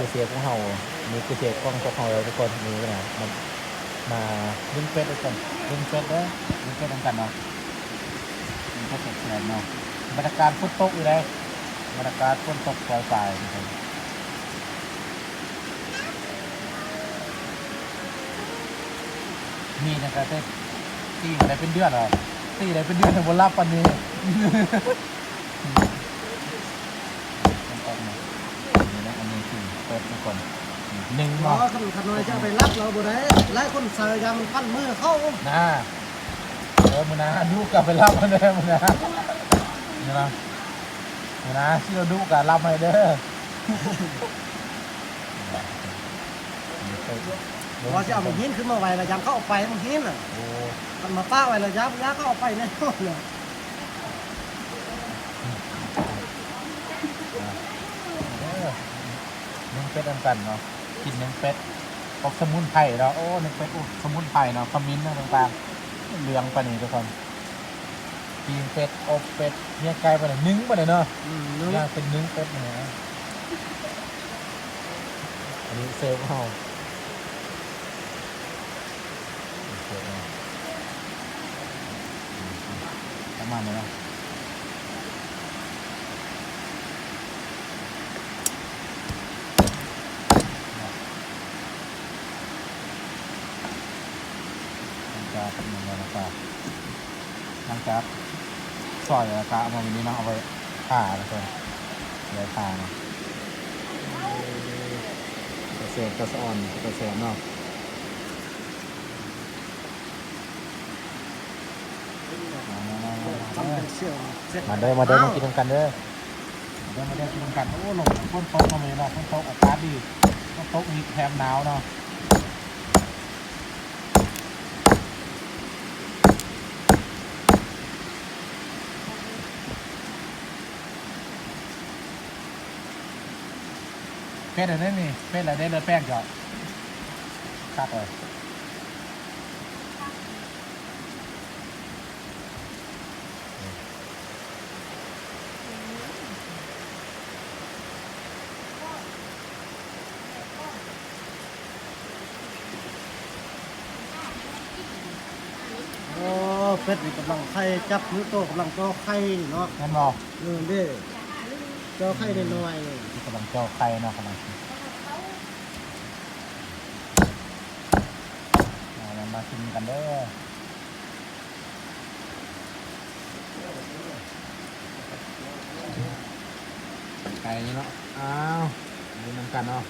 คือเสียของเรานี่คือเสียของพวกเราทุกคนนี่นะมันมาดึงเป็ดด้วยกันดึงเป็ดเด้อดึงเป็ดด้วยกันเนาะมันก็ตกแสนเนาะบรรยากาศฝนตกอยู่เลยบรรยากาศฝนตกปล่อยปลายทุกคนมีนะครับเต้ตีอะไรเป็นเดือนเหรอตีอะไรเป็นเดือนในบนลาบปันนี้ ต้องออกมานี่นะอันนี้คือเปิดมาก่อนหนึ่งอ๋อเนาะขนมขนอยจะเอาไปรับเราบ่ได้หลายคนใส่ยามันพันมือเข้านะเออมือนะดูกลับไปรับมาเด้อมือนะนี่นะมือนะที่เราดูกับรับมาเด้อพอจะเอามาหินขึ้นมาไว้ระยำเขาเอาไปมันหินอะโอ้มันมาป้าไว้ระยำยาเขาเอาไปแน่นอนเลย เป็ดอันกันเนาะกินหนึ่งเป็ดออกสมุนไพรเนาะโอ้หนึ่งเป็ดอุสมุนไพรเนาะขมิ้นนะต่างๆเหลืองปะนี่ทุกคนกินเป็ดอบเป็ดเนี่ยไก่ปะเนี่ยนึ่งปะเนี่ยเนาะอืมนึกย่างเป็นนึ่งเป็ดนะฮะอันนี้เซลล์เขาเซลล์เราประมาณนี้เนาะ จากเป็นยังไงนะครับหลังจากซอยราคาเอามาวันนี้เนาะเอาไว้ผ่าทุกคนเลยทางกระเสกกระสอนกระเสนเนาะมาเด้อมาเด้อมากินกันเด้อมาเด้อมาเด้อกินกันโอ้หลงพ้นโต๊ะมาเลยเนาะพ้นโต๊ะอากาศดีพ้นโต๊ะมีแถมหนาวเนาะ เป็ดอะไรนี่เป็ดอะไรได้เลยแป้งจอดตักเลยโอ้เป็ดนี่กำลังไข่จับมือโตกำลังโตไข่นี่เนาะนั่นบอกเออเด้เจ้าไข่น้อยเลยที่กำลังเจ้าไข่เนาะกำลังกินเอาเรามาชิมกันเด้อไก่เนาะ อ้าวดูน้ำกันเนาะ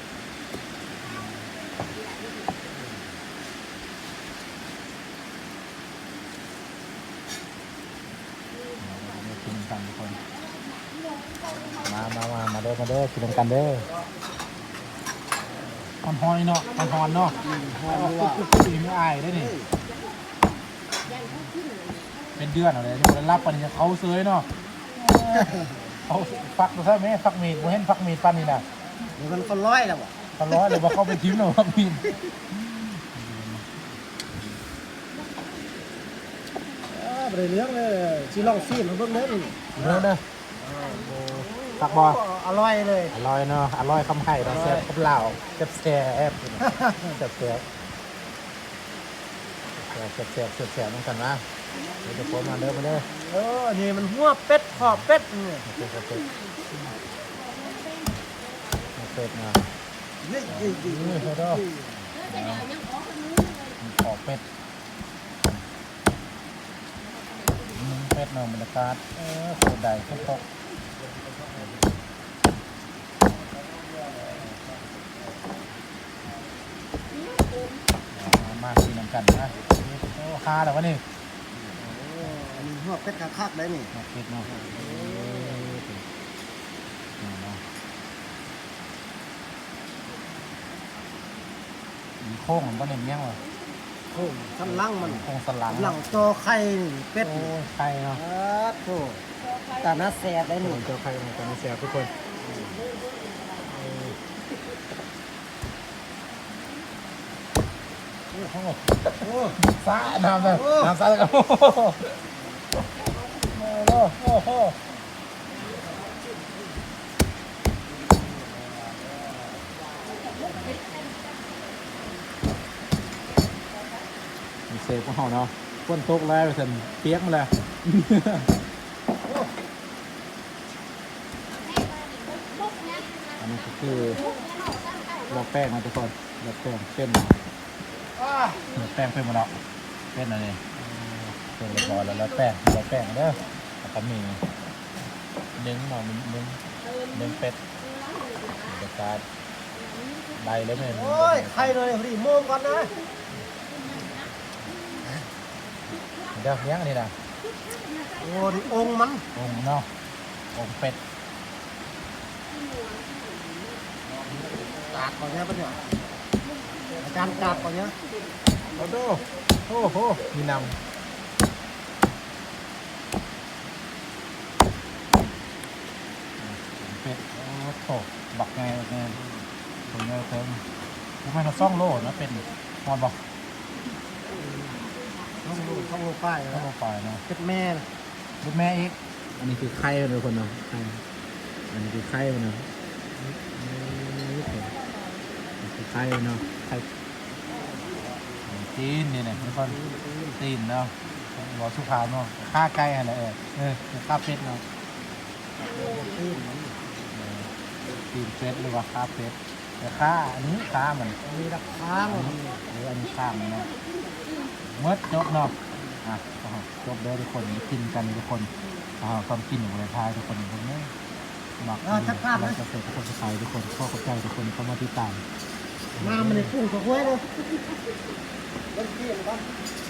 เด้อมาเด้อกินกันเด้อฮอนฮอยเนาะฮอนฮอนเนาะอืมหอเอามปุ๊ว่าบปุ๊บปุ๊บอีไม่อายได้นี่เป็นเดือนเอาเลยที่มันรับปันนี้เขาเซยเนาะเขาฟักตัวใช่ไหมฟักมีดบ่เห็นฟักมีดปันนี่นะเดี๋ยวมันก็ร้อยแล้วว่ะตลอดเลยว่าเขาไปทิ้มเนาะฟักมีดเออบ่ได้เรื่องเลยสิลองซีมมาเบิ่งเด้อนี่เด้อเด้อ ฟักบออร่อยเลย อร่อยเนาะอร่อยคำไข่เราะแซ่บกับเหล้าแซ่บแซ่บแซ่บแซ่บแซ่บแซ่บแซ่บแซ่บแซ่บต้องกันนะเดี๋ยวจะโพสต์มาเด้อมาเด้อเออ นี่มันหัวเป็ดขอบเป็ดนี่โอเคโอเคมาเสร็จนะนี่นี่นี่เฮ้ยเด้อขอเป็ดมึงเป็ดเนาะบรรยากาศเออโคตรใดโคตรโตะเอามา กินน้ำกันนะโอ้คาแล้ววะนี่อันนี้หัวเป็ดคักๆได้นี่มาเป็ดเนาะเออนี่เนาะมีโค้งมันก็เน้นยังวะโอ้สันหลังมันโค้งสนหลังหลังโตไข่นี่เป็ดโอ้นี่ยไข่เนาะเออโธ่ตาหน้าแสบได้หนูนี่เจอใครมาจะมาเสียทุกคนโอ้โหโอ้ สาน้ำเลยน้ำสาเลยครับโอ้โหโอ้โหมีเซฟของเขาเนาะก้นตกแล้วสันเปียกมาแล้วอันนี้ก็คือเราแป้งนะทุกคนเราแป้งเป็น แป้งเป็นหมดแล้วเป็นอะไรเป็นเรียบร้อยแล้วเราแป้งเราแป้งเด้อแล้วก็มีเนื้อหน่อมีเนื้อเนื้อเป็ดเดี๋ยวการใบแล้วเนี่ยโอ้ยใครเลยพอดีโมงก่อนนะเดี๋ยวเลี้ยงอันนี้นะโอ้ดิองค์มันองค์เนาะองค์เป็ดกาดก่อนเนี้ยปะเนี่ย อาจารย์กาดก่อนเนี้ยโอ้โหโอ้โหมีนำเป็ดโอ้โหบักไงบักไงตรงนี้เพิ่มทำไมเราซ่องโลนะเป็นมอนบอกต้องดูต้องดูป้ายต้อนะงลงไปเนาะเป็นแม่นะลูกแม่อีก อันนี้คือไข่มันทุกคนเนาะไข่อันนี้คือไข่มันเนาะนี่คือ ไข่มันเนาะไข่จีนนี่เนี่ยทุกคนจีนเนาะหัวสุภาพเนาะข้าไก่อะไรเออเออข้าเป็ดเนาะตีนมันตีนเป็ดหรือว่าข้าเป็ดแต่ข้าอันนี้ข้ามันมีรักค้างอันนี้หรืออันนี้ข้ามันเนาะเมื่อจบเนาะอะจบเด้อทุกคนกินกันทุกคนอ่าความกินของเลยทายทุกคนผมเนี่ยมักเราจะเป็นคนไทยทุกคนข้อเข้าใจทุกคนเข้ามาติดตาม มามันในพุ่งกับห้วยเลยมันเกี่ยงกันอ